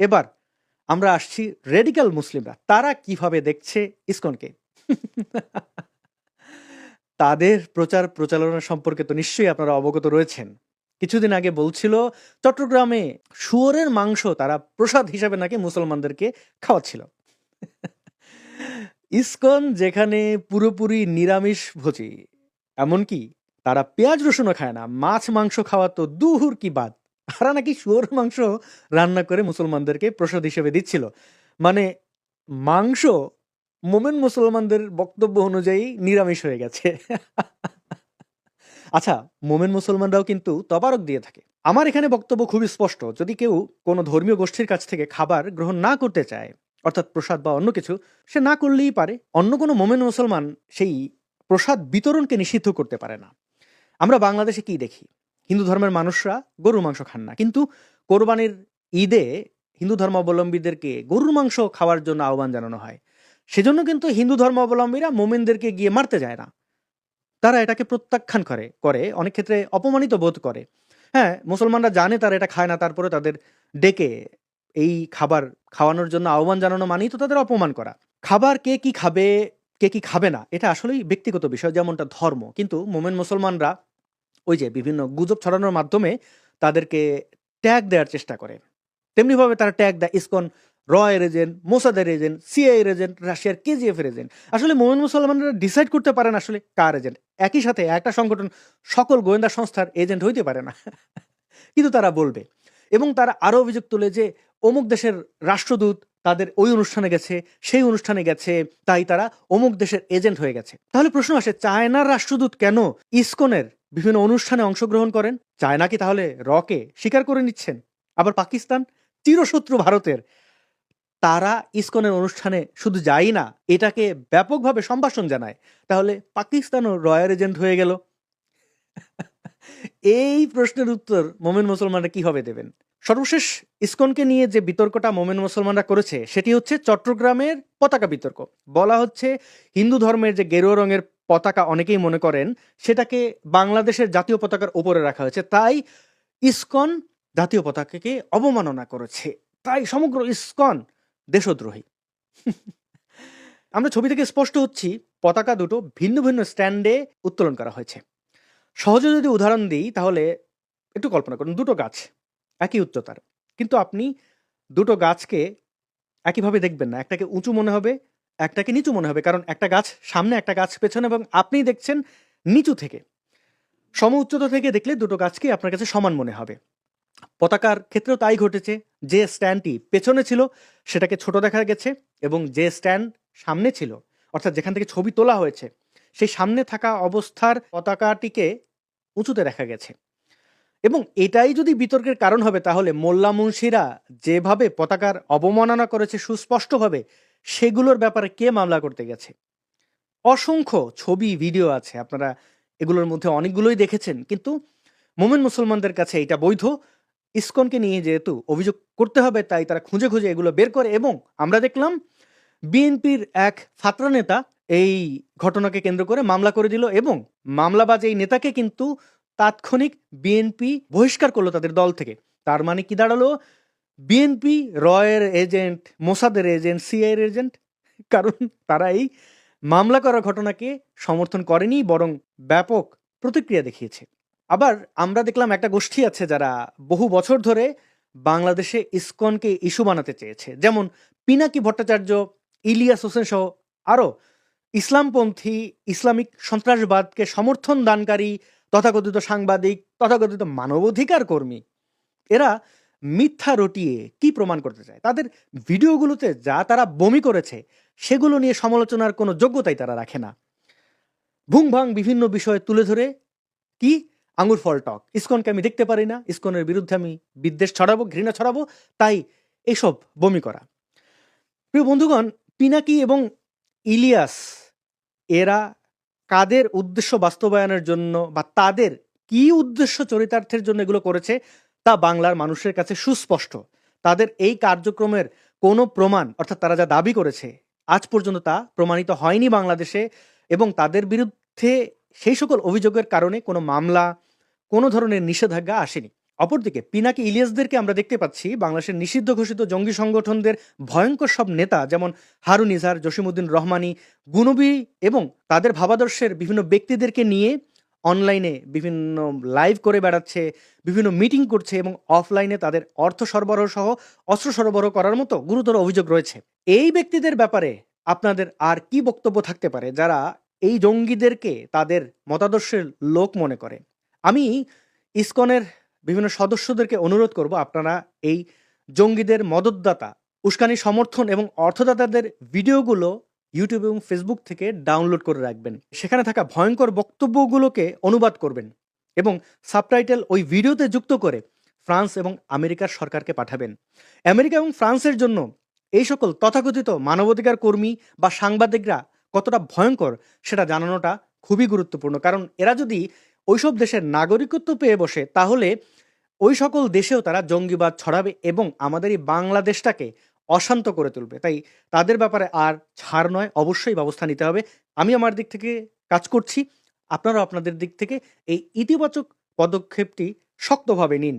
এবার আমরা আসছি রেডিক্যাল মুসলিমরা। তারা কীভাবে দেখছে ইসকনকে? তাদের প্রচার প্রচারণা সম্পর্কে তো নিশ্চয়ই আপনারা অবগত রয়েছেন। কিছুদিন আগে বলছিল, চট্টগ্রামে শুয়োরের মাংস তারা প্রসাদ হিসাবে নাকি মুসলমানদেরকে খাওয়াচ্ছিল। ইসকন যেখানে পুরোপুরি নিরামিষ ভোজি, এমনকি তারা পেঁয়াজ রসুনও খায় না। মাছ, মাংস খাওয়া তো দুহুর কি বাদ। তারা নাকি শুয়োর মাংস রান্না করে মুসলমানদেরকে প্রসাদ হিসেবে দিচ্ছিল। মানে মাংস মোমেন মুসলমানদের বক্তব্য অনুযায়ী নিরামিষ হয়ে গেছে। আচ্ছা মোমেন মুসলমানরাও কিন্তু তবারক দিয়ে থাকে। আমার এখানে বক্তব্য খুবই স্পষ্ট। যদি কেউ কোনো ধর্মীয় গোষ্ঠীর কাছ থেকে খাবার গ্রহণ না করতে চায়, অর্থাৎ প্রসাদ বা অন্য কিছু, সে না করলেই পারে। অন্য কোনো মোমেন মুসলমান সেই প্রসাদ বিতরণকে নিষিদ্ধ করতে পারে না। আমরা বাংলাদেশে কি দেখি? হিন্দু ধর্মের মানুষরা গরুর মাংস খান না। কিন্তু কোরবানির ঈদে হিন্দু ধর্মাবলম্বীদেরকে গরুর মাংস খাওয়ার জন্য আহ্বান জানানো হয়। সেজন্য কিন্তু হিন্দু ধর্মাবলম্বীরা মোমেনদেরকে গিয়ে মারতে যায় না। তারা এটাকে প্রত্যাখ্যান করে করে, অনেক ক্ষেত্রে অপমানিত বোধ করে। হ্যাঁ মুসলমানরা জানে তারা এটা খায় না, তারপরে তাদের ডেকে এই খাবার খাওয়ানোর জন্য আহ্বান জানানো মানেই তো তাদের অপমান করা। খাবার কে কি খাবে, কে কি খাবে না, এটা আসলেই ব্যক্তিগত বিষয়, যেমনটা ধর্ম। কিন্তু মোমেন মুসলমানরা ওই যে বিভিন্ন গুজব ছড়ানোর মাধ্যমে তাদেরকে ট্যাগ দেওয়ার চেষ্টা করে। তেমনিভাবে তারা ট্যাগ দেয় ইসকন রয়ের এজেন্ট মোসাদের এজেন্ট সিআইয়ের এজেন্ট রাশিয়ার কেজিএফ এর এজেন্ট আসলে মোমেন মুসলমানরা ডিসাইড করতে পারেন আসলে কার এজেন্ট একই সাথে একটা সংগঠন সকল গোয়েন্দা সংস্থার এজেন্ট হইতে পারে না। কিন্তু তারা বলবে। এবং তারা আরও অভিযোগ তোলে যে অমুক দেশের রাষ্ট্রদূত তাদের ওই অনুষ্ঠানে গেছে, সেই অনুষ্ঠানে গেছে, তাই তারা অমুক দেশের এজেন্ট হয়ে গেছে। তাহলে প্রশ্ন আসে, চায়নার রাষ্ট্রদূত কেন ইসকনের বিভিন্ন অনুষ্ঠানে অংশগ্রহণ করেন। চায়না কি তাহলে রকে স্বীকার করে নিচ্ছেন? আবার পাকিস্তান? চিরশত্রু ভারতের। তারা ইসকনের অনুষ্ঠানে শুধু যায় না, এটাকে ব্যাপকভাবে সম্ভাষণ জানায়। তাহলে পাকিস্তানও রয়্যাল এজেন্ট হয়ে গেল? এই প্রশ্নের উত্তর মোমেন মুসলমানরা কীভাবে দেবেন? সর্বশেষ ইসকনকে নিয়ে যে বিতর্কটা মোমেন মুসলমানরা করেছে, সেটি হচ্ছে চট্টগ্রামের পতাকা বিতর্ক। বলা হচ্ছে হিন্দু ধর্মের যে গেরুয়া রঙের পতাকা অনেকেই মনে করেন, সেটাকে বাংলাদেশের জাতীয় পতাকার উপরে রাখা হয়েছে। তাই ইসকন জাতীয় পতাকাকে অবমাননা করেছে। তাই সমগ্র ইসকন দেশদ্রোহী। আমরা ছবি থেকে স্পষ্ট হচ্ছি, পতাকা দুটো ভিন্ন ভিন্ন স্ট্যান্ডে উত্তোলন করা হয়েছে। সহজে যদি উদাহরণ দিই, তাহলে একটু কল্পনা করুন, দুটো গাছ একই উচ্চতার। কিন্তু আপনি দুটো গাছকে একইভাবে দেখবেন না, একটাকে উঁচু মনে হবে একটাকে নিচু মনে হবে, কারণ একটা গাছ সামনে, একটা গাছ পেছনে, এবং আপনি দেখছেন নিচু থেকে। সম উচ্চতা থেকে দেখলে দুটো গাছকে আপনার কাছে সমান মনে হবে। পতাকার ক্ষেত্রেও তাই ঘটেছে, যে স্ট্যান্ডটি পেছনে ছিল, সেটাকে ছোট দেখা গেছে, এবং যে স্ট্যান্ড সামনে ছিল, অর্থাৎ যেখান থেকে ছবি তোলা হয়েছে, সেই সামনে থাকা অবস্থার পতাকাটিকে উঁচুতে দেখা গেছে। এবং এটাই যদি বিতর্কের কারণ হবে, তাহলে মোল্লা মুন্সিরা যেভাবে পতাকার অবমাননা করেছে সুস্পষ্টভাবে সেগুলোর ব্যাপারে কে মামলা করতে গেছে? অসংখ্য ছবি, ভিডিও আছে, আপনারা এগুলোর মধ্যে অনেকগুলোই দেখেছেন, কিন্তু মোমেন মুসলমানদের কাছে এটা বৈধ। ইসকনকে নিয়ে যেহেতু অভিযোগ করতে হবে, তাই তারা খুঁজে খুঁজে এগুলো বের করে এবং আমরা দেখলাম বিএনপির এক ফাতরা নেতা এই ঘটনাকে কেন্দ্র করে মামলা করে দিল এবং মামলাবাজ এই নেতাকে কিন্তু তাৎক্ষণিক বিএনপি বহিষ্কার করল তাদের দল থেকে। তার মানে কি দাঁড়াল? বিএনপি রয়ের এজেন্ট মোসাদের এজেন্ট সিআইয়ের এজেন্ট কারণ তারা এই মামলা করা ঘটনাকে সমর্থন করেনি, বরং ব্যাপক প্রতিক্রিয়া দেখিয়েছে। আবার আমরা দেখলাম একটা গোষ্ঠী আছে যারা বহু বছর ধরে বাংলাদেশে ইসকনকে ইস্যু বানাতে চেয়েছে। যেমন পিনাকি ভট্টাচার্য, ইলিয়াস হোসেন সহ আরও ইসলামপন্থী ইসলামিক সন্ত্রাসবাদকে সমর্থন দানকারী তথাকথিত সাংবাদিক, তথাকথিত মানবাধিকার কর্মী। এরা মিথ্যা রটিয়ে কি প্রমাণ করতে চায়? তাদের ভিডিওগুলোতে যা তারা বমি করেছে, সেগুলো নিয়ে সমালোচনার কোনো যোগ্যতাই তারা রাখে না। ভুং ভাং বিভিন্ন বিষয়ে তুলে ধরে কি? আঙুর ফল টক। ইস্কনকে আমি দেখতে পারি না, ইসকনের বিরুদ্ধে আমি বিদ্বেষ ছড়াবো, ঘৃণা ছড়াবো, তাই এসব বমি করা। প্রিয় বন্ধুগণ, পিনাকি এবং ইলিয়াস, এরা কাদের উদ্দেশ্য বাস্তবায়নের জন্য বা তাদের কি উদ্দেশ্য চরিতার্থের জন্য এগুলো করেছে তা বাংলার মানুষের কাছে সুস্পষ্ট। তাদের এই কার্যক্রমের কোনো প্রমাণ, অর্থাৎ তারা যা দাবি করেছে, আজ পর্যন্ত তা প্রমাণিত হয়নি বাংলাদেশে এবং তাদের বিরুদ্ধে সেই সকল অভিযোগের কারণে কোনো মামলা, কোনো ধরনের নিষেধাজ্ঞা আসেনি। অপরদিকে, পিনাকি ইলিয়াসদেরকে আমরা দেখতে পাচ্ছি, বাংলাদেশের নিষিদ্ধ ঘোষিত জঙ্গি সংগঠনদের ভয়ঙ্কর সব নেতা, যেমন হারুন ইজহার, জসিমউদ্দিন রহমানি, গুনবি এবং তাদের ভাবাদর্শের বিভিন্ন ব্যক্তিদেরকে নিয়ে অনলাইনে বিভিন্ন লাইভ করে বেড়াচ্ছে, বিভিন্ন মিটিং করছে এবং অফলাইনে তাদের অর্থ সরবরাহ সহ অস্ত্র সরবরাহ করার মতো গুরুতর অভিযোগ রয়েছে। এই ব্যক্তিদের ব্যাপারে আপনাদের আর কি বক্তব্য থাকতে পারে যারা এই জঙ্গিদেরকে তাদের মতাদর্শের লোক মনে করে? আমি ইসকনের বিভিন্ন সদস্যদেরকে অনুরোধ করব, আপনারা এই জঙ্গিদের মদতদাতা, উস্কানি সমর্থন এবং অর্থদাতাদের ভিডিওগুলো ইউটিউব এবং ফেসবুক থেকে ডাউনলোড করে রাখবেন। সেখানে থাকা ভয়ঙ্কর বক্তব্যগুলোকে অনুবাদ করবেন এবং সাবটাইটেল ওই ভিডিওতে যুক্ত করে ফ্রান্স এবং আমেরিকার সরকারকে পাঠাবেন। আমেরিকা এবং ফ্রান্সের জন্য এই সকল তথাকথিত মানবাধিকার কর্মী বা সাংবাদিকরা কতটা ভয়ঙ্কর সেটা জানানোটা খুবই গুরুত্বপূর্ণ। কারণ এরা যদি ওইসব দেশের নাগরিকত্ব পেয়ে বসে, তাহলে ওই সকল দেশেও তারা জঙ্গিবাদ ছড়াবে এবং আমাদের এই বাংলাদেশটাকে অশান্ত করে তুলবে। তাই তাদের ব্যাপারে আর ছাড় নয়, অবশ্যই ব্যবস্থা নিতে হবে। আমি আমার দিক থেকে কাজ করছি আপনারা আপনাদের দিক থেকে এই ইতিবাচক পদক্ষেপটি শক্তভাবে নিন।